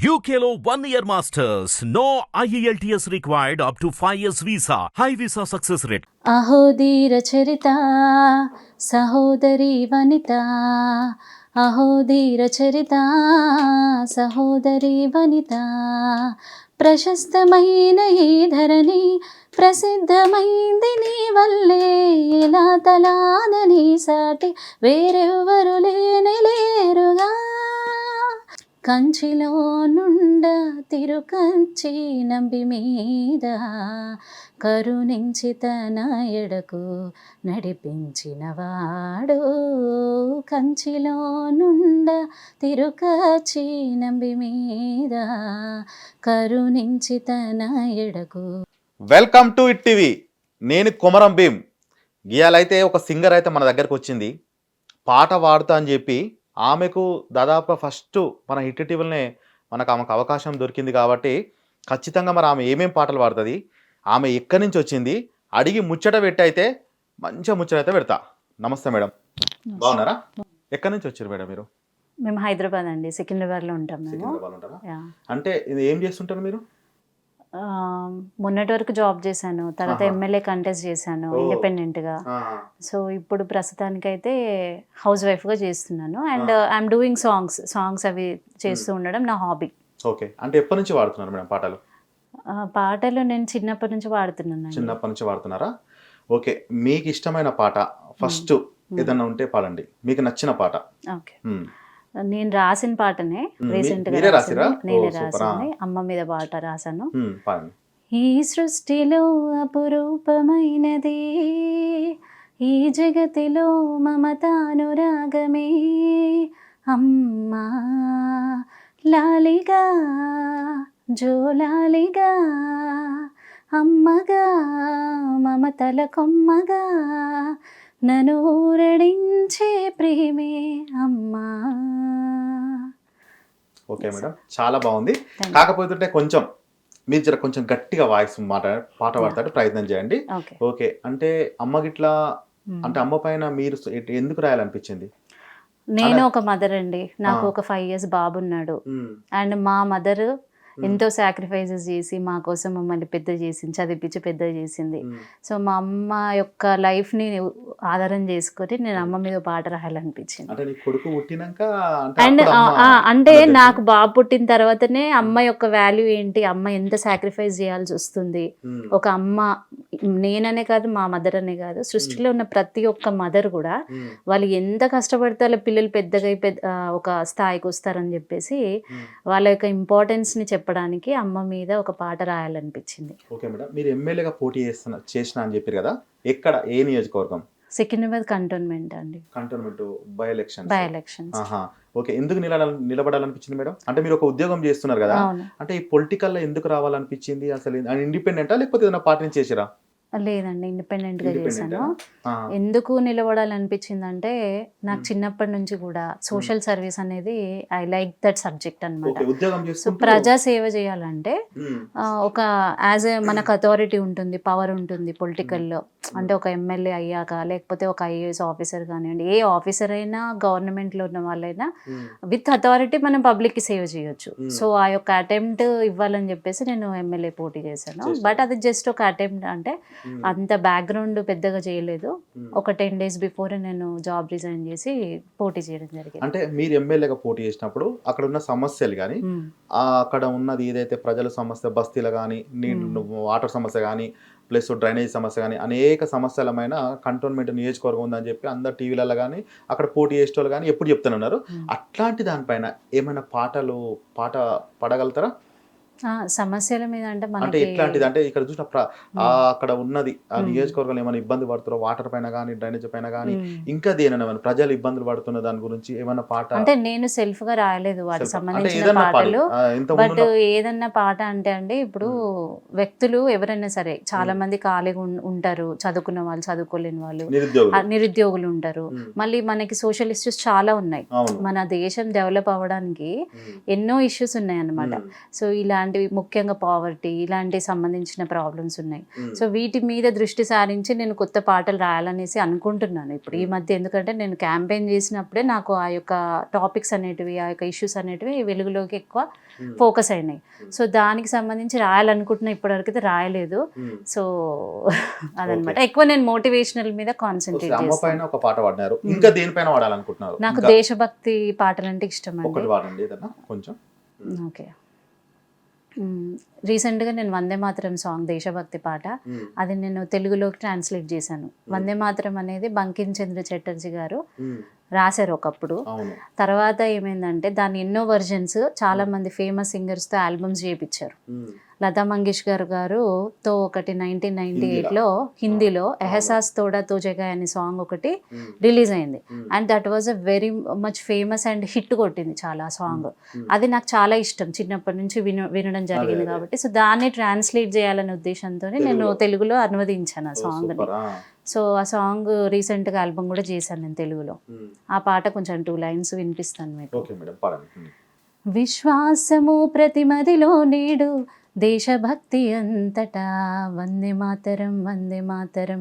UKLO one year masters. No E IELTS required up to 5 years visa. High visa success rate. అహోధీర చరిత సహోదరి వనిత అహోధీర చరిత సహోదరి వనిత ప్రశస్తమైన ఈ ధరణి ప్రసిద్ధమైంది నీ వల్లే ఎలా తలానని సాటి వేరెవ్వరు లేని లేరుగా కంచిలో నుండ తిరుకంచి నంబి మీద కరుణించి తన ఎడకు నడిపించిన వాడు. కంచిలో నుండ తిరుకచి నంబి మీద కరుణించి తన ఎడకు. Welcome to it TV. నేను కుమరం భీమ్. గీయాలైతే ఒక సింగర్ అయితే మన దగ్గరకు వచ్చింది. పాట పాడుతా అని చెప్పి ఆమెకు దాదాపు ఫస్ట్ మన హిట్ టీవీలనే మనకు ఆమెకు అవకాశం దొరికింది కాబట్టి ఖచ్చితంగా మరి ఆమె ఏమేం పాటలు పాడుతుంది ఆమె ఎక్కడి నుంచి వచ్చింది అడిగి ముచ్చట పెట్టి అయితే మంచిగా ముచ్చట అయితే పెడతా. నమస్తే మేడం. బాగున్నారా? ఎక్కడి నుంచి వచ్చారు మేడం మీరు? మేము హైదరాబాద్ అండి సికింద్రాబాద్లో ఉంటాం మేము. అంటే ఇది ఏం చేస్తుంటారు మీరు? మొన్నటి వరకు జాబ్ చేశాను. తర్వాత. ఎమ్మెల్యే కంటెస్ట్ చేశాను ఓ. ఇండిపెండెంట్గా సో ఇప్పుడు ప్రస్తుతానికైతే హౌస్ వైఫ్గా చేస్తున్నాను. And I'm doing songs songs అవి చేస్తూ ఉండడం నా హాబీ ఓకే. అంటే ఎప్పటి నుంచి వాడుతున్నారు మేడం పాటలు? పాటలు నేను చిన్నప్పటి నుంచి పాడుతున్నాను చిన్నప్పటి నుంచి వాడుతున్నారా? ఓకే. మీకు ఇష్టమైన పాట ఫస్ట్ ఏదన్నా ఉంటే పాడండి. మీకు నచ్చిన పాట. ఓకే. నేను రాసిన పాటనే రీసెంట్గా? నేనే. రాసింది. అమ్మ మీద పాట రాశాను. ఈ సృష్టిలో అపురూపమైనది ఈ జగతిలో మమతానురాగమే. అమ్మా లాలిగా జోలాలిగా అమ్మగా మమతల కొమ్మగా నన్ను ఊరడించే ప్రేమే అమ్మా. ఓకే మేడం చాలా బాగుంది. కాకపోతుంటే కొంచెం మీరు జర కొంచెం గట్టిగా వాయిస్ మాట పాట పాడతాడు ప్రయత్నం చేయండి. ఓకే అంటే అమ్మ గిట్లా మ్మ్. అంటే అమ్మ పైన మీరు ఎందుకు రాయాలనిపించింది? నేను ఒక మదర్ అండి. నాకు. ఒక ఫైవ్ ఇయర్స్ బాబు ఉన్నాడు మ్మ్. అండ్ మా మదర్ ఎంతో సాక్రిఫైసెస్ చేసి మా కోసం మమ్మల్ని పెద్ద చేసింది చదివించి పెద్ద చేసింది. సో మా అమ్మ యొక్క లైఫ్ని ఆధారం చేసుకొని నేను అమ్మ మీద పాట రాయాలనిపించింది నీ అండ్ అంటే నాకు బాబు పుట్టిన తర్వాతనే అమ్మ యొక్క వాల్యూ ఏంటి అమ్మ ఎంత సాక్రిఫైస్ చేయాల్సి వస్తుంది. ఒక అమ్మ నేననే కాదు మా మదర్ అనే కాదు సృష్టిలో ఉన్న ప్రతి ఒక్క మదర్ కూడా. వాళ్ళు ఎంత కష్టపడితే వాళ్ళ పిల్లలు పెద్దగా పెద్ద ఒక స్థాయికి వస్తారని చెప్పేసి. వాళ్ళ యొక్క ఇంపార్టెన్స్ని చెప్పడానికి అమ్మ మీద ఒక పాట రాయాలనిపించింది. Okay madam. మీరు ఎమ్మెల్యేగా పోటీ చేస్తున్న చేసిన అని చెప్పారు కదా ఎక్కడ ఏ నియోజకవర్గం? సికింద్రాబాద్ కంటోన్మెంట్ అండి. Cantonment by election by elections. ఆహా. ఓకే. ఎందుకు నిలబడాల నిలబడాలనిపించింది మేడం? అంటే మీరు ఒక ఉద్యోగం చేస్తున్నారు కదా అంటే ఈ పొలిటికల్లో ఎందుకు రావాలనిపించింది? అసలు ఇండిపెండెంటా లేకపోతే ఏదైనా పార్టీని చేసిరా లేదండి ఇండిపెండెంట్గా Independent చేశాను? ఎందుకు నిలబడాలనిపించింది అంటే నాకు. చిన్నప్పటి నుంచి కూడా సోషల్ సర్వీస్ అనేది ఐ లైక్ దట్ సబ్జెక్ట్ ఉద్యోగం సో ప్రజా సేవ చేయాలంటే ఒక యాజ్ ఏ మనకు అథారిటీ ఉంటుంది పవర్ ఉంటుంది పొలిటికల్లో అంటే ఒక ఎమ్మెల్యే అయ్యాక లేకపోతే ఒక ఐఏఎస్ ఆఫీసర్ కానివ్వండి ఏ ఆఫీసర్ అయినా గవర్నమెంట్లో ఉన్న వాళ్ళైనా విత్ అథారిటీ మనం పబ్లిక్కి సేవ్ చేయొచ్చు. సో ఆ యొక్క అటెంప్ట్ ఇవ్వాలని చెప్పేసి నేను ఎమ్మెల్యే పోటీ చేశాను. బట్ అది జస్ట్ ఒక అటెంప్ట్ అంటే అంత బ్యాక్గ్రౌండ్ పెద్దగా చేయలేదు. ఒక టెన్ డేస్ బిఫోర్ నేను జాబ్ రిజైన్ చేసి పోటీ చేయడం జరిగింది. అంటే మీరు ఎమ్మెల్యేగా పోటీ చేసినప్పుడు అక్కడ ఉన్న సమస్యలు కానీ Hmm. అక్కడ ఉన్నది ఏదైతే ప్రజల సమస్య బస్తీలు కానీ నీళ్ళు వాటర్ సమస్య కానీ ప్లస్ డ్రైనేజ్ సమస్య కానీ అనేక సమస్యలమైన కంటోన్మెంట్ నియోజకవర్గం ఉందని చెప్పి అందరు టీవీలలో కానీ అక్కడ పోటీ చేసేటోళ్ళు కానీ ఎప్పుడు చెప్తున్నారు Hmm. అట్లాంటి దానిపైన ఏమైనా పాటలు పాట పడగలుగుతారా? సమస్యల మీద అంటే అంటే ఎట్లాంటిది? అంటే ఇక్కడ చూసిన. అక్కడ ఉన్నది. ఆ. నియోజకవర్గంలో ఏమైనా ఇబ్బంది పడుతారో వాటర్ పైన కానీ డ్రైనేజ్ పైన కానీ. ఇంకా దేనైనా ప్రజలు ఇబ్బందులు పడుతున్న దాని గురించి ఏమైనా పాట? అంటే నేను సెల్ఫ్గా రాయలేదు వాటికి సంబంధించిన పాటలు. బట్ ఏదన్నా పాట అంటే అండి ఇప్పుడు వ్యక్తులు ఎవరైనా సరే చాలా మంది ఖాళీగా ఉంటారు. చదువుకున్న వాళ్ళు చదువుకోలేని వాళ్ళు. నిరుద్యోగులు. ఉంటారు. మళ్ళీ మనకి సోషల్ ఇష్యూస్ చాలా ఉన్నాయి. మన దేశం డెవలప్ అవ్వడానికి. ఎన్నో ఇష్యూస్ ఉన్నాయి అన్నమాట. సో ఇలాంటి ఇలాంటివి ముఖ్యంగా పావర్టీ ఇలాంటి సంబంధించిన ప్రాబ్లమ్స్ ఉన్నాయి. సో వీటి మీద దృష్టి సారించి నేను కొత్త పాటలు రాయాలనేసి అనుకుంటున్నాను ఇప్పుడు. ఈ మధ్య ఎందుకంటే నేను క్యాంపెయిన్ చేసినప్పుడే నాకు ఆ యొక్క టాపిక్స్ అనేటివి ఆ యొక్క ఇష్యూస్ అనేటివి వెలుగులోకి ఎక్కువ ఫోకస్ అయినాయి. సో దానికి సంబంధించి రాయాలనుకుంటున్నా ఇప్పటివరకు అయితే రాయలేదు. సో అదనమాట. ఎక్కువ నేను మోటివేషనల్ మీద కాన్సన్ట్రేట్ చేస్తాను. పైన ఒక పాట పాడినారు. ఇంకా దేనిపైన పాడాలనుకుంటున్నారు నాకు దేశభక్తి పాటలు అంటే ఇష్టం అండి ఒకటి పాడండి ఏదన్నా? కొంచెం. ఓకే రీసెంట్గా నేను వందే మాతరం సాంగ్ దేశభక్తి పాట అది నేను తెలుగులోకి ట్రాన్స్లేట్ చేశాను. వందే మాతరం అనేది బంకిం చంద్ర చటర్జీ గారు రాశారు ఒకప్పుడు. తర్వాత ఏమైందంటే దాని ఎన్నో వర్జన్స్ చాలా మంది ఫేమస్ సింగర్స్తో ఆల్బమ్స్ చేయించారు లతా మంగేష్కర్ గారు తో ఒకటి నైన్టీన్ నైన్టీ ఎయిట్లో హిందీలో ఎహసాస్ తోడా తోజగా అనే సాంగ్ ఒకటి రిలీజ్ అయింది. And that was a very much famous and hit కొట్టింది చాలా సాంగ్ అది నాకు చాలా ఇష్టం. చిన్నప్పటి నుంచి విన వినడం జరిగింది. కాబట్టి సో దాన్ని ట్రాన్స్లేట్ చేయాలనే ఉద్దేశంతో నేను తెలుగులో. అనువదించాను ఆ సాంగ్ని సో ఆ సాంగ్ రీసెంట్గా ఆల్బమ్ కూడా చేశాను నేను తెలుగులో. ఆ పాట కొంచెం టూ లైన్స్ వినిపిస్తాను మీకు. విశ్వాసము ప్రతిమదిలో నేడు దేశభక్తి అంతటా వందే మాతరం వందే మాతరం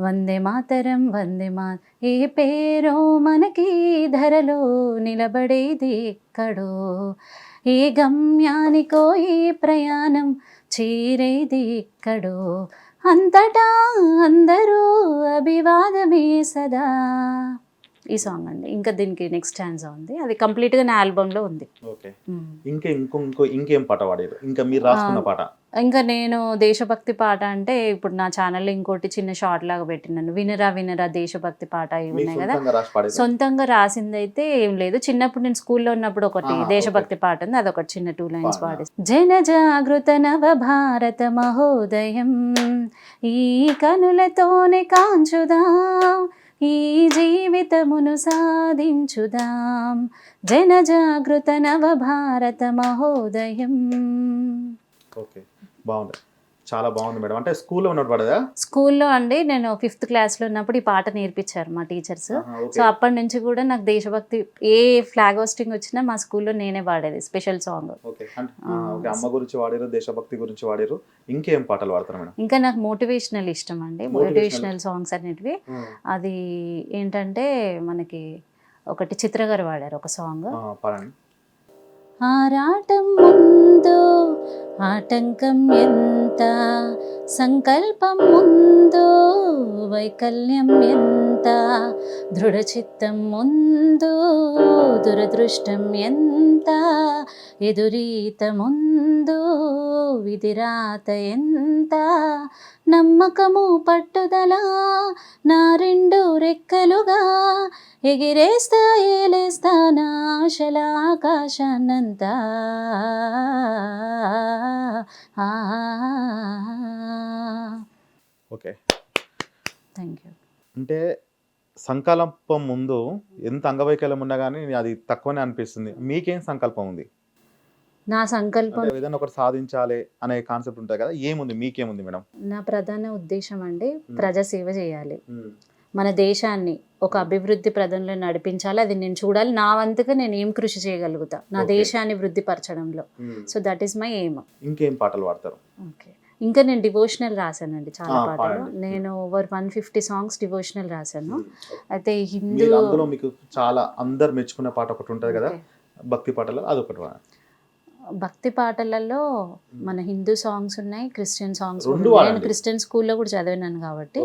వందే మాతరం వందే మా ఏ పేరో మనకి ధరలో నిలబడేది ఎక్కడో ఏ గమ్యానికో ఈ ప్రయాణం చేరేది ఎక్కడో అంతటా అందరూ అభివాదమే సదా. ఈ సాంగ్ అండి. ఇంకా దీనికి నెక్స్ట్ స్టాండ్స్ ఉంది. అది కంప్లీట్గా నా ఆల్బంలో ఉంది. ఓకే. మ్మ్. ఇంకా ఇంకో ఇంకో ఇంకేం పాట పాడారు? ఇంకా మీరు రాసుకున్న పాట? ఇంకా నేను దేశభక్తి పాట అంటే ఇప్పుడు నా ఛానల్లో ఇంకోటి చిన్న షార్ట్ లాగా పెట్టినాను వినరా వినరా దేశభక్తి పాట ఉన్నాయి కదా. సొంతంగా రాసింది అయితే ఏం లేదు. చిన్నప్పుడు నేను స్కూల్లో ఉన్నప్పుడు ఒకటి దేశభక్తి పాట ఉంది. అదొకటి చిన్న టూ లైన్స్? పాడేసి. జన జాగృత నవ భారత మహోదయం ఈ కనులతోనే కాంచుదాం. ఈ జీవితమును సాధించుదాం. జన జాగృత నవ భారత మహోదయం. ఓకే బాగుంది. చాలా బాగుంది మేడం. అంటే స్కూల్లో ఉన్నట్టు పడదా స్కూల్లో అండి. నేను ఫిఫ్త్ క్లాస్లో ఉన్నప్పుడు ఈ పాట నేర్పించారు మా టీచర్స్. సో అప్పటి నుంచి కూడా నాకు దేశభక్తి ఏ ఫ్లాగ్ హోస్టింగ్ వచ్చినా మా స్కూల్లో నేనే పాడేది స్పెషల్ సాంగ్. అమ్మ గురించి వాడారు దేశభక్తి గురించి వాడారు ఇంకేం పాటలు పాడతారు మేడం? ఇంకా నాకు మోటివేషనల్ ఇష్టం అండి. మోటివేషనల్. సాంగ్స్ అనేటివి. అది ఏంటంటే మనకి ఒకటి చిత్ర గారు వాడారు ఒక సాంగ్. ఆరాటం ముందు ఆటంకం ఎంత? సంకల్పం ముందు వైకల్యం ఎంత? దృఢచిత్తం ముందు దురదృష్టం ఎంత? ఎదురీత ముందు విధిరాత ఎంత? నమ్మకము పట్టుదల నా రెండు రెక్కలుగా. ఎగిరేస్తా ఏలేస్తా నా ఆశల ఆకాశాన్నంతా ఓకే. Thank you. అంటే సంకల్పం ముందు ఎంత అంగవైకల్యం ఉన్నా కానీ అది తక్కువనే అనిపిస్తుంది. మీకేం సంకల్పం ఉంది? నా సంకల్పం ఏదైనా ఒకటి సాధించాలి అనే కాన్సెప్ట్ ఉంటుంది కదా ఏముంది? మీకేముంది మేడం? నా ప్రధాన ఉద్దేశం అండి ప్రజాసేవ చేయాలి. మన దేశాన్ని ఒక అభివృద్ధి ప్రదంలో నడిపించాలి అది నేను చూడాలి నా వంతుగా నేను ఏం కృషి చేయగలుగుతా? నా. దేశాన్ని వృద్ధి పరచడంలో so that is my aim ఇంకేం పాటలు పాడతారు? ఓకే. ఇంకా నేను డివోషనల్ రాశానండి చాలా పాటలు. నేను over one fifty songs devotional రాశాను. అయితే హిందూ అందులో మీకు చాలా అందరు మెచ్చుకునే పాట ఒకటి ఉంటుంది కదా. భక్తి పాటలు అదొకటి. భక్తి పాటలలో మన హిందూ సాంగ్స్ ఉన్నాయి క్రిస్టియన్ సాంగ్స్ నేను. క్రిస్టియన్ స్కూల్లో కూడా చదివినాను కాబట్టి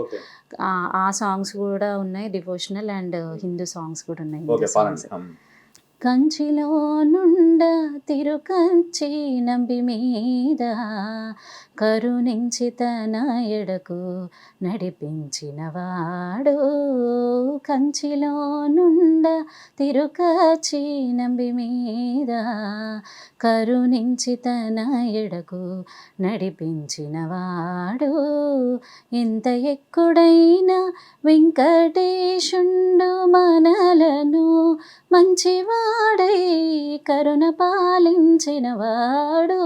ఆ- సాంగ్స్ కూడా ఉన్నాయి డివోషనల్ అండ్ హిందూ సాంగ్స్ కూడా ఉన్నాయి హిందూ సాంగ్స్. కంచిలో నుండ తిరుకంచి నంబి మీద కరుణించి తన ఎడకు నడిపించిన వాడు కంచిలో నుండ తిరుకచి నంబి మీద కరుణించి తన ఎడకు నడిపించిన వాడు ఎంత ఎక్కుడైనా వెంకటేశుండు మనలను మంచివాడై కరుణ పాలించిన వాడు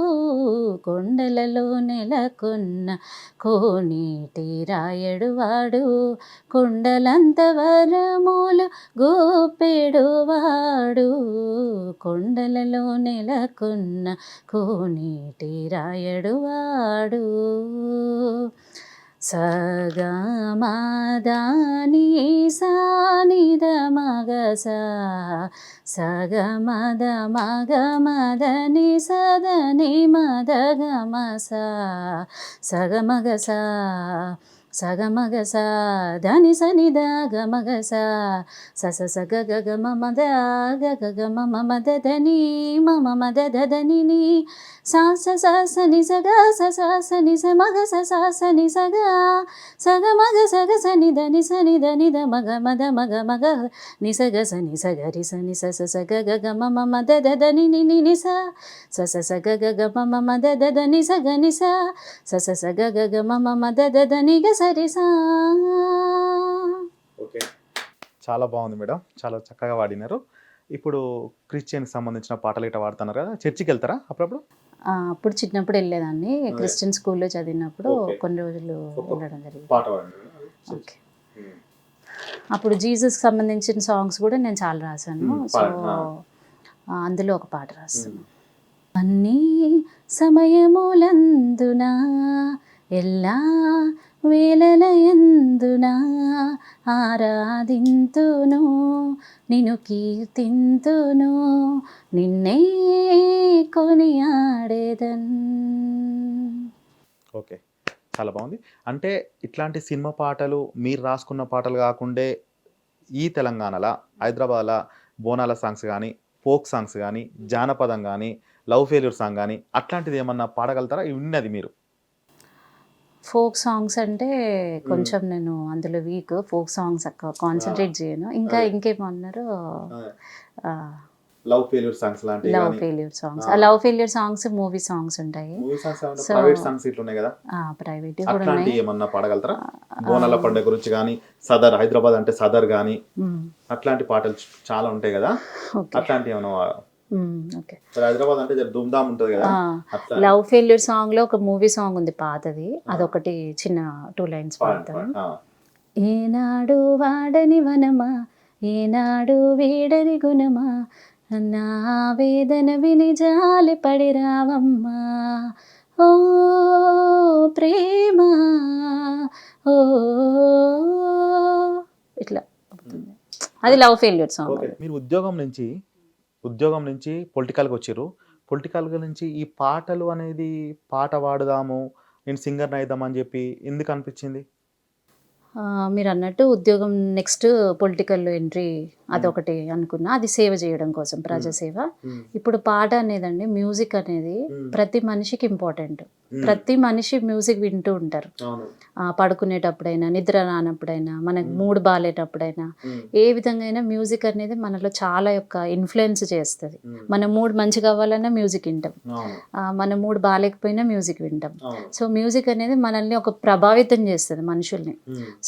కొండలలో నెలకొన్న కోనీటి రాయడు వాడు కొండలంత వరములు గోపెడు వాడు. కొండలలో నెలకొన్న కోనీటి రాయడు వాడు. సగమదాని సానిద మగస సగమద మగ మదని సదని మద గమస సగమగస సగమగస ధని సని ద గమగస సస సగ గగ మమ ద గగ గ మమ మద ధని మమ మద ధని సాస సా నిసగ స స స మగ స స సగ మగ సగ సని ని ద ని ని ద ని ద మగ మద మగ మగ ని స గ స ని స గ రి స ని స స స గ గ గ మ మద ద ద ని ని ని ని స స స స గ గ గ మమ మద ద ద ని స గ ని స స స స గ గ గ మమ మద ద ద ని గ స రి స ఓకే చాలా బాగుంది మేడం చాలా చక్కగా వాడినారు ఇప్పుడు క్రిస్టియన్కి సంబంధించిన పాటలు ఇట్లా వాడుతున్నారు కదా చర్చికి వెళ్తారా అప్పుడప్పుడు అప్పుడు చిన్నప్పుడు వెళ్ళేదాన్ని. క్రిస్టియన్ స్కూల్లో చదివినప్పుడు. కొన్ని రోజులు వెళ్ళడం జరిగింది. ఓకే. అప్పుడు జీసస్ సంబంధించిన సాంగ్స్ కూడా నేను చాలా రాశాను. సో అందులో ఒక పాట రాస్తాను అన్ని సమయములందున ఎల్లా వేళలయందున ఆరాధింతును నిను కీర్తింతును నిన్నే కొనియాడేదన్. ఓకే. చాలా బాగుంది. అంటే ఇట్లాంటి సినిమా పాటలు మీరు రాసుకున్న పాటలు కాకుండే ఈ తెలంగాణలో హైదరాబాద్లో బోనాల సాంగ్స్ కానీ ఫోక్ సాంగ్స్ కానీ జానపదం కానీ లవ్ ఫెయిల్యూర్ సాంగ్ కానీ అట్లాంటిది ఏమన్నా పాడగలుగుతారా? ఉన్నది మీరు. ఫోక్ సాంగ్స్ అంటే కొంచెం నేను అందులో వీక్. ఫోక్ సాంగ్స్ అక్క కాన్సన్ట్రేట్ చేయను. ఇంకా. ఇంకేమన్నారు లవ్ ఫెయిల్యూర్ సాంగ్స్ లాంటివి లవ్ ఫెయిల్యూర్ సాంగ్స్ ఆ. Love failure songs movie songs ఉంటాయి. ప్రైవేట్ సాంగ్స్ ఇట్లా ఉన్నాయి కదా? ప్రైవేట్ కూడా ఉన్నాయి. ఏమన్నా పాడగలుగుతారా? బోనాల పండుగ గురించి కానీ సదర్ హైదరాబాద్ అంటే సదర్ కానీ అట్లాంటి పాటలు చాలా ఉంటాయి కదా? అట్లాంటి ఏమన్నా ఓకే మరి హైదరాబాద్ అంటే ధూమ్ధామ్ ఉంటుంది కదా. లవ్ ఫెయిల్యూర్ సాంగ్లో ఒక మూవీ సాంగ్ ఉంది పాతది. అదొకటి చిన్న టూ లైన్స్ పాడతాను. ఏనాడు వాడని వనమా? ఏనాడు వీడని గుణమా? నా వేదన విని జాలి పడి రావమ్మా. ఓ ప్రేమ. ఓ. ఇట్లా అవుతుంది. అది లవ్ ఫెయిల్యూర్ సాంగ్ మీరు ఉద్యోగం నుంచి ఉద్యోగం నుంచి పొలిటికల్కి వచ్చారు. పొలిటికల్ నుంచి ఈ పాటలు అనేది పాట పాడుదాము నేను సింగర్ని అయిదామని చెప్పి ఎందుకు అనిపించింది? మీరు అన్నట్టు ఉద్యోగం నెక్స్ట్ పొలిటికల్లో ఎంట్రీ అదొకటి అనుకున్నా. అది సేవ చేయడం కోసం ప్రజాసేవ. ఇప్పుడు పాట అనేదండి మ్యూజిక్ అనేది. ప్రతి మనిషికి ఇంపార్టెంట్. ప్రతి మనిషి మ్యూజిక్ వింటూ ఉంటారు. పడుకునేటప్పుడైనా నిద్ర రానప్పుడైనా మనకు మూడ్ బాగాలేటప్పుడైనా ఏ విధంగా అయినా మ్యూజిక్ అనేది మనలో చాలా యొక్క ఇన్ఫ్లుయెన్స్ చేస్తుంది. మన మూడ్ మంచిగా అవ్వాలన్నా మ్యూజిక్ వింటాం. మన మూడ్ బాగాలేకపోయినా మ్యూజిక్ వింటాం. సో మ్యూజిక్ అనేది మనల్ని ఒక ప్రభావితం చేస్తుంది మనుషుల్ని.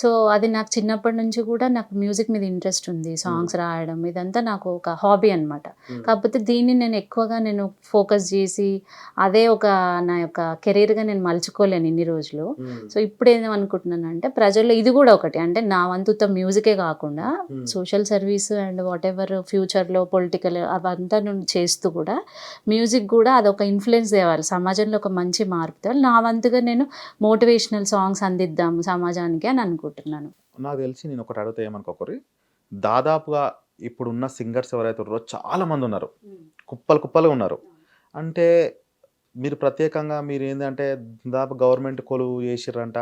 సో అది నాకు చిన్నప్పటి నుంచి కూడా నాకు మ్యూజిక్ మీద ఇంట్రెస్ట్ ఉంది. సాంగ్స్ రాయడం ఇదంతా నాకు ఒక హాబీ అన్నమాట. కాకపోతే దీన్ని నేను ఎక్కువగా నేను ఫోకస్ చేసి అదే ఒక నా యొక్క కెరీర్గా నేను మలుచుకోలేను ఇన్ని రోజులు. సో ఇప్పుడు ఏమనుకుంటున్నానంటే ప్రజల్లో ఇది కూడా ఒకటి. అంటే నా వంతుత మ్యూజికే కాకుండా social service and whatever ఫ్యూచర్లో పొలిటికల్ అవంతా నేను చేస్తూ కూడా మ్యూజిక్ కూడా అదొక ఇన్ఫ్లుయెన్స్ తేవాలి. సమాజంలో ఒక మంచి మార్పు తేవాలి. నా వంతుగా నేను మోటివేషనల్ సాంగ్స్ అందిద్దాము సమాజానికి అని అనుకుంటున్నాను. నాకు తెలిసి నేను ఒకటి అడిగితే ఏమనుకోకరి? దాదాపుగా ఇప్పుడున్న సింగర్స్ ఎవరైతే ఉన్నారో చాలా మంది ఉన్నారు కుప్పలు కుప్పలు ఉన్నారు. అంటే మీరు ప్రత్యేకంగా మీరు ఏంటంటే దాదాపు గవర్నమెంట్ కొలువు చేసిర్రంట.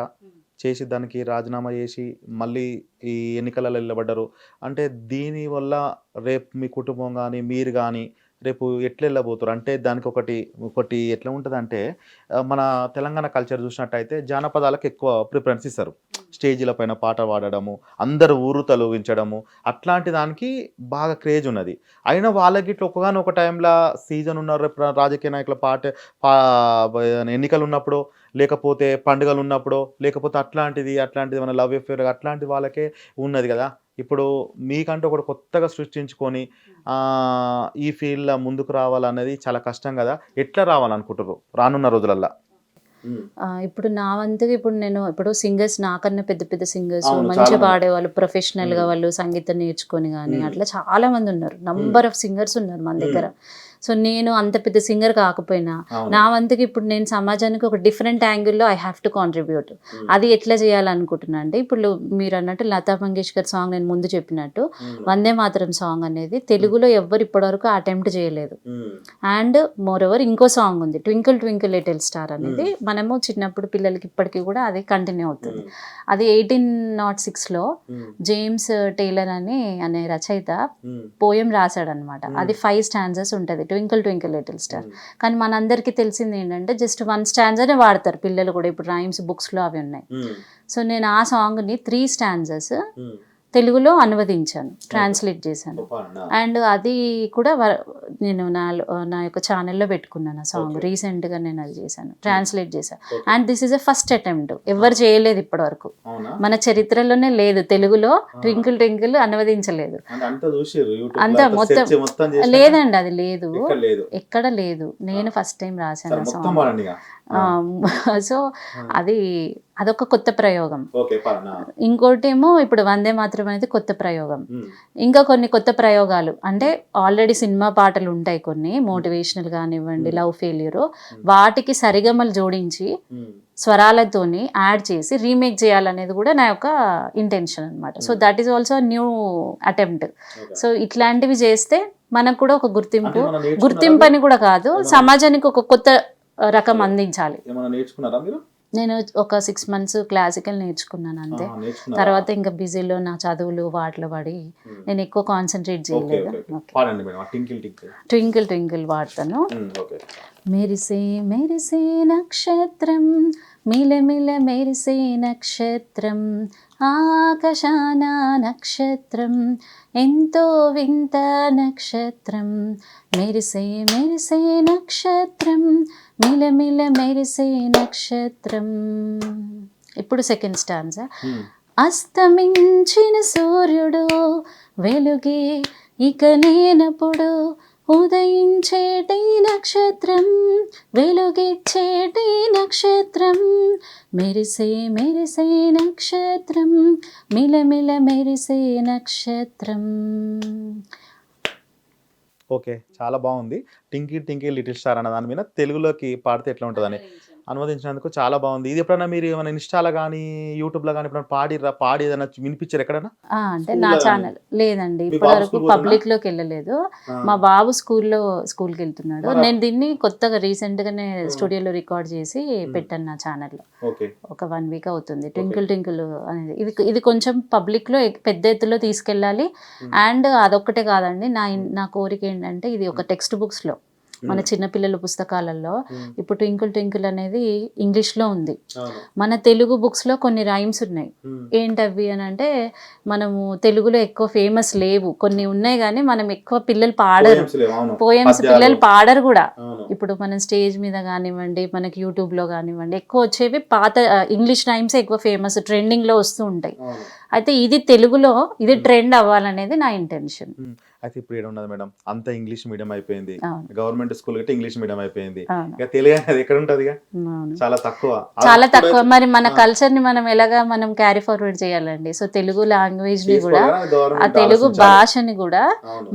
చేసి దానికి రాజీనామా చేసి మళ్ళీ ఈ ఎన్నికలలో నిలబడ్డారు. అంటే దీనివల్ల రేపు మీ కుటుంబం కానీ మీరు కానీ రేపు ఎట్లా వెళ్ళబోతారు అంటే దానికి ఒకటి ఒకటి ఎట్లా ఉంటుంది అంటే మన తెలంగాణ కల్చర్ చూసినట్టయితే జానపదాలకు ఎక్కువ ప్రిఫరెన్స్ ఇస్తారు. స్టేజీల పైన పాట పాడడము అందరు ఊరు తొలగించడము అట్లాంటి దానికి బాగా క్రేజ్ ఉన్నది. అయినా వాళ్ళకి ఇట్లా ఒకగానో ఒక టైంలో సీజన్ ఉన్న రేపు రాజకీయ నాయకుల పాట పా- ఎన్నికలు ఉన్నప్పుడు లేకపోతే పండుగలు ఉన్నప్పుడు లేకపోతే అట్లాంటిది అట్లాంటిది మన లవ్ అఫేర్ అట్లాంటి వాళ్ళకే ఉన్నది కదా. ఇప్పుడు మీకంటూ ఒకటి కొత్తగా సృష్టించుకొని ఆ, ఈ ఫీల్డ్లో ముందుకు రావాలన్నది చాలా కష్టం కదా. ఎట్లా రావాలనుకుంటారు రానున్న రోజులల్లో? ఆ, ఇప్పుడు నా వంతుగా ఇప్పుడు నేను ఇప్పుడు సింగర్స్ నాకన్నా పెద్ద పెద్ద సింగర్స్ మంచిగా. పాడేవాళ్ళు ప్రొఫెషనల్గా మ్మ్. వాళ్ళు సంగీతం నేర్చుకొని కానీ. అట్లా చాలా మంది ఉన్నారు. నంబర్ ఆఫ్ సింగర్స్ ఉన్నారు మన దగ్గర. సో నేను అంత పెద్ద సింగర్ కాకపోయినా. నా వంతుకి ఇప్పుడు నేను సమాజానికి ఒక డిఫరెంట్ యాంగిల్లో ఐ హ్యావ్ టు కాంట్రిబ్యూట్. అది ఎట్లా చేయాలనుకుంటున్నా అంటే ఇప్పుడు మీరు అన్నట్టు లతా మంగేష్కర్ సాంగ్ నేను ముందు చెప్పినట్టు. వందే మాతరం సాంగ్ అనేది తెలుగులో ఎవ్వరు ఇప్పటివరకు అటెంప్ట్ చేయలేదు. అండ్ మోర్ ఓవర్ ఇంకో సాంగ్ ఉంది ట్వింకిల్ ట్వింకిల్ లిటిల్ స్టార్ అనేది మనము చిన్నప్పుడు పిల్లలకి ఇప్పటికీ కూడా అది కంటిన్యూ అవుతుంది. అది ఎయిటీన్ నాట్ సిక్స్లో. జేమ్స్ టైలర్ అని అనే రచయిత. పోయం రాశాడనమాట. అది ఫైవ్ స్టాండర్స్ ఉంటుంది ట్వింకిల్ ట్వింకిల్ లిటిల్ స్టార్. కానీ మనందరికీ తెలిసింది ఏంటంటే జస్ట్ వన్ స్టాండ్సనే వాడతారు పిల్లలు కూడా ఇప్పుడు రైమ్స్ బుక్స్లో అవి ఉన్నాయి మ్మ్. సో నేను ఆ సాంగ్ని త్రీ స్టాండ్సెస్. తెలుగులో అనువదించాను ట్రాన్స్లేట్ చేశాను. అండ్ అది కూడా నేను నా నా యొక్క ఛానల్లో పెట్టుకున్నాను ఆ సాంగ్. రీసెంట్గా నేను అది చేశాను ట్రాన్స్లేట్ చేశాను. And this is a first attempt ఎవరు చేయలేదు ఇప్పటివరకు. మన చరిత్రలోనే లేదు తెలుగులో ట్వింకిల్ ట్వింకిల్ అనువదించలేదు. అంతా మొత్తం- లేదండి అది లేదు. ఎక్కడ లేదు? నేను ఫస్ట్ టైం రాశాను సాంగ్. సో అది అదొక కొత్త ప్రయోగం. ఇంకోటి ఏమో ఇప్పుడు వందే మాత్రం అనేది కొత్త ప్రయోగం. ఇంకా కొన్ని కొత్త ప్రయోగాలు. అంటే ఆల్రెడీ సినిమా పాటలు ఉంటాయి కొన్ని మోటివేషనల్ కానివ్వండి లవ్ ఫెయిల్యూర్ వాటికి సరిగమలు జోడించి. స్వరాలతోని యాడ్ చేసి రీమేక్ చేయాలనేది కూడా నా యొక్క ఇంటెన్షన్ అనమాట so that is also new attempt. So ఇట్లాంటివి చేస్తే మనకు కూడా ఒక గుర్తింపు గుర్తింపు అని కూడా కాదు సమాజానికి ఒక కొత్త రకం అందించాలి. ఏమన్నా నేర్చుకున్నారా మీరు? నేను ఒక సిక్స్ మంత్స్ క్లాసికల్ నేర్చుకున్నాను అంతే? తర్వాత ఇంకా బిజీలో నా చదువులు వాటిలో పడి మ్మ్. నేను ఎక్కువ కాన్సన్ట్రేట్ చేయలేదు. ట్వింకిల్ ట్వింకిల్ వాడతాను. ఓకే మెరిసే మెరిసే నక్షత్రం మిలమిల మెరిసే నక్షత్రం ఆకాశాన నక్షత్రం ఎంతో వింత నక్షత్రం మెరిసే మెరిసే నక్షత్రం మిలమిల మెరిసే నక్షత్రం. ఇప్పుడు సెకండ్ స్టాన్సా. అస్తమించిన సూర్యుడు వెలుగే ఇక లేనప్పుడు ఉదయించేటి నక్షత్రం వెలుగిచ్చేటి నక్షత్రం. మెరిసే మెరిసే నక్షత్రం మిలమిల మెరిసే నక్షత్రం. ఓకే చాలా బాగుంది. టింకీ టింకీ లిటిల్ స్టార్ అన్న దాని మీద తెలుగులోకి పాడితే ఎట్లా ఉంటుందని. అనువదించినందుకు చాలా బాగుంది. ఇది ఎప్పుడైనా మీరు ఏమైనా ఇన్స్టాలో కానీ యూట్యూబ్లో కానీ ఎప్పుడైనా పాడిరా పాడి ఏదైనా వినిపించారు ఎక్కడైనా? అంటే నా లో ఛానల్ లేదండి. ఇప్పటివరకు? పబ్లిక్లోకి వెళ్ళలేదు. మా బాబు స్కూల్లో స్కూల్కి వెళ్తున్నాడు. నేను దీన్ని కొత్తగా రీసెంట్ గానే స్టూడియోలో రికార్డ్ చేసి పెట్టాను నా ఛానల్లో. ఒక వన్ వీక్ అవుతుంది. ట్వింకిల్ ట్వింకిల్ అనేది. ఇది ఇది కొంచెం పబ్లిక్లో పెద్ద ఎత్తులో తీసుకెళ్ళాలి. అండ్ అదొక్కటే కాదండి. నా నా కోరిక ఏంటంటే ఇది ఒక టెక్స్ట్ బుక్స్లో మన చిన్నపిల్లల పుస్తకాలలో. ఇప్పుడు ట్వింకిల్ ట్వింకిల్ అనేది ఇంగ్లీష్లో ఉంది మన తెలుగు బుక్స్లో కొన్ని రైమ్స్ ఉన్నాయి. ఏంటవి అని అంటే మనము తెలుగులో ఎక్కువ ఫేమస్ లేవు కొన్ని ఉన్నాయి కానీ మనం ఎక్కువ పిల్లలు పాడరు. పోయమ్స్. పిల్లలు పాడరు కూడా. ఇప్పుడు మనం స్టేజ్ మీద కానివ్వండి మనకి యూట్యూబ్లో కానివ్వండి ఎక్కువ వచ్చేవి పాత ఇంగ్లీష్ రైమ్స్ ఎక్కువ ఫేమస్ ట్రెండింగ్లో వస్తూ ఉంటాయి. అయితే ఇది తెలుగులో ఇది ట్రెండ్ అవ్వాలనేది నా ఇంటెన్షన్. అయితే ఇప్పుడు ఏడు ఉన్నది మేడం అంత ఇంగ్లీష్ మీడియం అయిపోయింది. గవర్నమెంట్ స్కూల్ గట్టి ఇంగ్లీష్ మీడియం అయిపోయింది. ఇక తెలుగు అనేది ఎక్కడ ఉంటది చాలా తక్కువ. చాలా తక్కువ. మరి మన. కల్చర్ని మనం ఎలాగా మనం క్యారీ ఫార్వర్డ్ చేయాలండి? సో తెలుగు లాంగ్వేజ్ని కూడా ఆ తెలుగు. భాషని కూడా.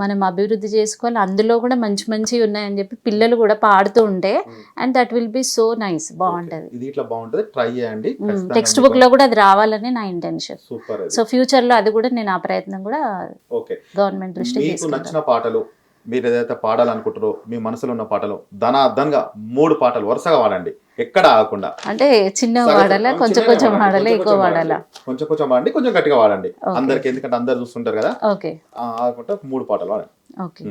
మనం అభివృద్ధి చేసుకోవాలి. అందులో కూడా మంచి మంచి ఉన్నాయని చెప్పి పిల్లలు కూడా పాడుతూ ఉంటే. And that will be so nice బాగుంటది. ఇది ఇట్లా బాగుంటది. ట్రై చేయండి. టెక్స్ట్ బుక్లో కూడా అది రావాలని నా ఇంటెన్షన్ సూపర్ సో ఫ్యూచర్లో అది కూడా నేను ఆ ప్రయత్నం కూడా ఓకే. గవర్నమెంట్ తీసుకుంటాను. నచ్చిన పాటలు మీరు ఏదైతే పాడాలనుకుంటారో మీ మనసులో ఉన్న పాటలు ధనాధన్గా మూడు పాటలు వరుసగా వాడండి. ఎక్కడ ఆగకుండా. అంటే చిన్న వాడాలా కొంచెం కొంచెం వాడాలా ఎక్కువ వాడాలా? కొంచెం కొంచెం వాడండి కొంచెం గట్టిగా వాడండి. అందరికి ఎందుకంటే అందరు చూస్తుంటారు కదా. ఓకే. ఆగకుండా మూడు పాటలు వాడండి. ఓకే.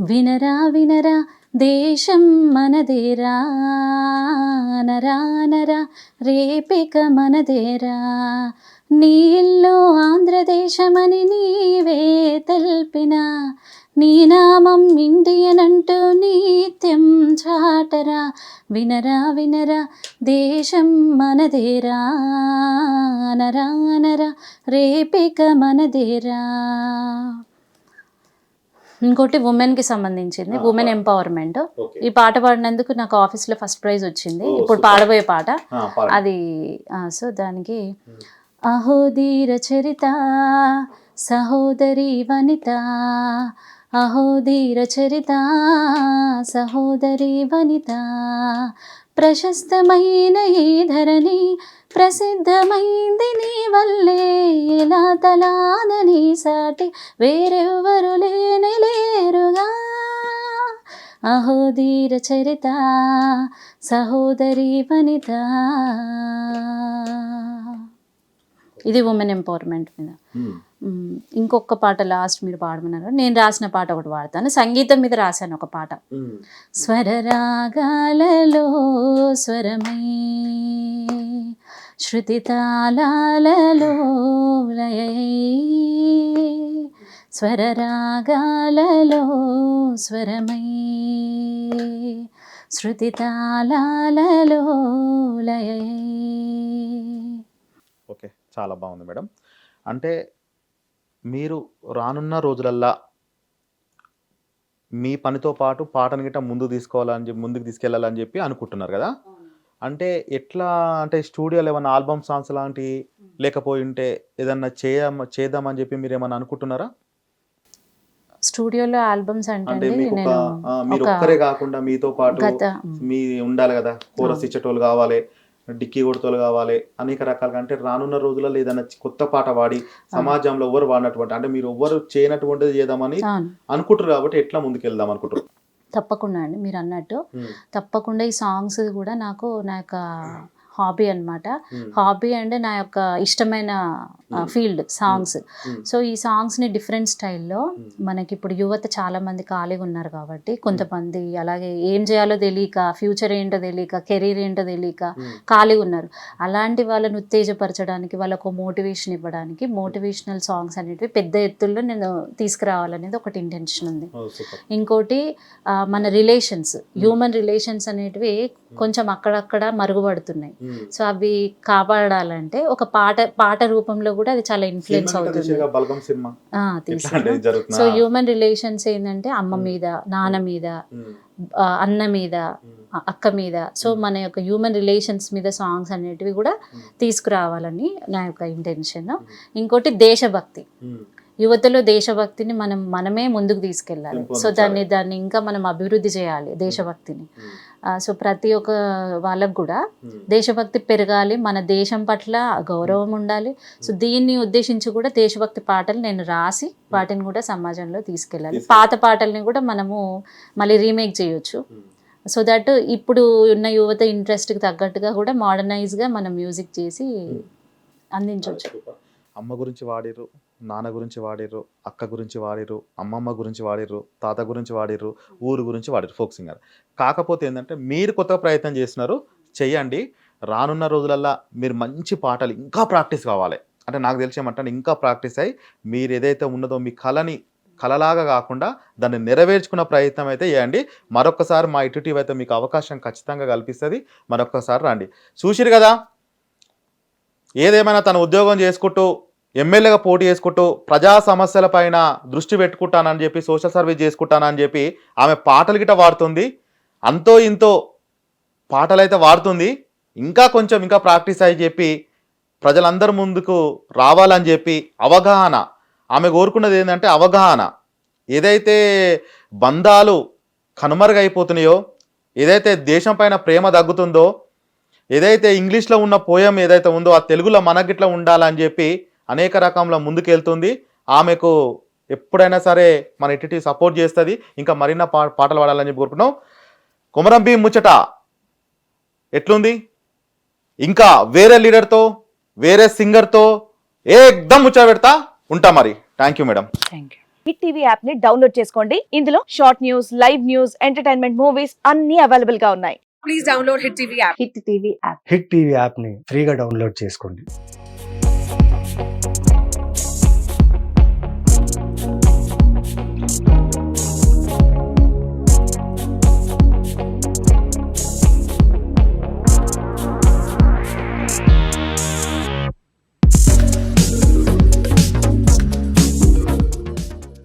వినరా వినరా దేశం మనదేరా నరా నరా రేపిక మనదేరా. నీ ఇల్లు ఆంధ్రదేశమని నీవే తెల్పిన నీ నామం ఇండియన్ అంటూ నిత్యం చాటరా. వినరా వినరా దేశం మనదేరా నరా నరా రేపిక మనదేరా. ఇంకోటి ఉమెన్కి సంబంధించింది ఉమెన్. ఎంపవర్మెంట్ ఈ పాట పాడినందుకు నాకు ఆఫీస్లో ఫస్ట్ ప్రైజ్ వచ్చింది ఇప్పుడు. పాడబోయే పాట. అది సో దానికి. అహోదీర చరిత సహోదరి వనిత అహోదీర చరిత సహోదరి వనిత ప్రశస్తమైన ఈ ధరణి ప్రసిద్ధమైంది నీ వల్లే ఎలా తలాదని సాటి వేరెవ్వరు లేని లేరుగా. అహోదీర చరిత సహోదరి వనిత. ఇది ఉమెన్ ఎంపవర్మెంట్ మీద. మ్, ఇంకొక పాట లాస్ట్ మీరు పాడమన్నారు. నేను రాసిన పాట ఒకటి పాడతాను సంగీతం మీద రాశాను ఒక పాట. ఉమ్. స్వరరాగాలలో స్వరమై శృతి తాళాలలో లయై స్వరరాగాలలో స్వరమై శృతి తాళాలలో లయై. ఓకే చాలా బాగుంది మేడం. అంటే మీరు రానున్న రోజులల్లా మీ పనితో పాటు పాటను గిట్ట ముందు తీసుకోవాలని చెప్పి ముందుకు తీసుకెళ్ళాలని చెప్పి అనుకుంటున్నారు కదా? అంటే ఎట్లా అంటే స్టూడియోలో ఏమైనా ఆల్బమ్ సాంగ్స్ లాంటి లేకపోయి ఉంటే ఏదన్నా చేయ చేద్దామని చెప్పి మీరు ఏమైనా అనుకుంటున్నారా? స్టూడియోలో ఆల్బమ్స్ అంటే మీకు ఒక నేను ఆ, మీరు ఒక ఒక్కరే కాకుండా మీతో పాటు గత మీ ఉండాలి కదా? కోరస్. ఇచ్చేటోళ్ళు కావాలి డిక్కీ కొడుతోళ్ళు కావాలి అనేక రకాలుగా అంటే రానున్న రోజులలో ఏదైనా కొత్త పాట పాడి సమాజంలో ఎవరు వాడినటువంటి అంటే మీరు ఎవరు చేయనటువంటిది చేద్దామని అవును. అనుకుంటారు కాబట్టి ఎట్లా ముందుకెళ్దాం అనుకుంటారు తప్పకుండా అండి మీరు అన్నట్టు తప్పకుండా ఈ సాంగ్స్ కూడా నాకు నా యొక్క హాబీ అన్నమాట. హాబీ అండ్ నా యొక్క ఇష్టమైన. Field songs. సో ఈ సాంగ్స్ని డిఫరెంట్ స్టైల్లో మనకి ఇప్పుడు యువత చాలా మంది ఖాళీగా ఉన్నారు కాబట్టి కొంతమంది అలాగే ఏం చేయాలో తెలియక ఫ్యూచర్ ఏంటో తెలియక కెరీర్ ఏంటో తెలియక ఖాళీగా ఉన్నారు. అలాంటి వాళ్ళని ఉత్తేజపరచడానికి వాళ్ళకు మోటివేషన్ ఇవ్వడానికి మోటివేషనల్ సాంగ్స్ అనేటివి పెద్ద ఎత్తుల్లో నేను తీసుకురావాలనేది ఒకటి ఇంటెన్షన్ ఉంది. ఇంకోటి మన రిలేషన్స్ హ్యూమన్ రిలేషన్స్ అనేటివి కొంచెం అక్కడక్కడ మరుగుపడుతున్నాయి. సో అవి కాపాడాలంటే ఒక పాట పాట రూపంలో కూడా అది చాలా ఇన్ఫ్లుయెన్స్ అవుతుంది. సో హ్యూమన్ రిలేషన్స్ ఏంటంటే అమ్మ మీద నాన్న మీద అన్న మీద అక్క మీద. సో మన యొక్క హ్యూమన్ రిలేషన్స్ మీద సాంగ్స్ అనేటివి కూడా తీసుకురావాలని నా యొక్క ఇంటెన్షన్ ఇంకోటి దేశభక్తి. యువతలో దేశభక్తిని మనం మనమే ముందుకు తీసుకెళ్ళాలి. సో. దాన్ని దాన్ని ఇంకా మనం అభివృద్ధి చేయాలి దేశభక్తిని. సో ప్రతి ఒక్క వాళ్ళకు కూడా దేశభక్తి పెరగాలి మన దేశం పట్ల గౌరవం ఉండాలి. సో దీన్ని ఉద్దేశించి కూడా దేశభక్తి పాటలు నేను రాసి వాటిని కూడా సమాజంలో తీసుకెళ్ళాలి. పాత పాటల్ని కూడా మనము మళ్ళీ రీమేక్ చేయొచ్చు. సో దట్ ఇప్పుడు ఉన్న యువత ఇంట్రెస్ట్కి తగ్గట్టుగా కూడా మోడర్నైజ్గా మనం మ్యూజిక్ చేసి అందించవచ్చు అమ్మ గురించి వాడిర్రు. నాన్న గురించి వాడిర్రు అక్క గురించి వాడిర్రు అమ్మమ్మ గురించి వాడిర్రు తాత గురించి వాడిర్రు ఊరు గురించి వాడిర్రు ఫోక్ సింగర్. కాకపోతే ఏంటంటే మీరు కొత్త ప్రయత్నం చేస్తున్నారు చేయండి రానున్న రోజులల్లో మీరు మంచి పాటలు ఇంకా ప్రాక్టీస్ కావాలి. అంటే నాకు తెలిసేమంటే ఇంకా ప్రాక్టీస్ అయ్యి మీరు ఏదైతే ఉన్నదో మీ కళని కలలాగా కాకుండా దాన్ని నెరవేర్చుకున్న ప్రయత్నం అయితే చేయండి. మరొకసారి మా ఇటు అయితే మీకు అవకాశం ఖచ్చితంగా కల్పిస్తుంది. మరొకసారి రండి. చూసిరు కదా? ఏదేమైనా తన ఉద్యోగం చేసుకుంటూ ఎమ్మెల్యేగా పోటీ చేసుకుంటూ ప్రజా సమస్యలపైన దృష్టి పెట్టుకుంటానని చెప్పి సోషల్ సర్వీస్ చేసుకుంటానని చెప్పి ఆమె పాటలు గిట్ట వాడుతుంది. అంతో ఇంతో పాటలైతే వాడుతుంది. ఇంకా కొంచెం ఇంకా ప్రాక్టీస్ అయ్యి చెప్పి ప్రజలందరి ముందుకు రావాలని చెప్పి అవగాహన. ఆమె కోరుకున్నది ఏంటంటే అవగాహన. ఏదైతే బంధాలు కనుమరుగైపోతున్నాయో ఏదైతే దేశం పైన ప్రేమ తగ్గుతుందో ఏదైతే ఇంగ్లీష్లో ఉన్న పోయం ఏదైతే ఉందో ఆ తెలుగులో మనకిట్లా ఉండాలని చెప్పి అనేక రకంలో ముందుకెళ్తుంది. ఆమెకు ఎప్పుడైనా సరే మన ఇట్టి సపోర్ట్ చేస్తుంది. ఇంకా మరిన్న పా పాటలు పాడాలని చెప్పి కోరుకున్నాం కుమరం భీం ముచ్చట ఎట్లుంది? ఇంకా వేరే లీడర్తో వేరే సింగర్తో ఏకదం ముచ్చట పెడతా ఉంటా మరి. Thank you madam thank you Hit TV యాప్ని డౌన్లోడ్ చేసుకోండి. ఇందులో short news live news entertainment movies అన్ని అవైలబుల్గా ఉన్నాయి. Please download Hit TV app. Hit TV app Hit TV యాప్ని ఫ్రీగా డౌన్లోడ్ చేసుకోండి.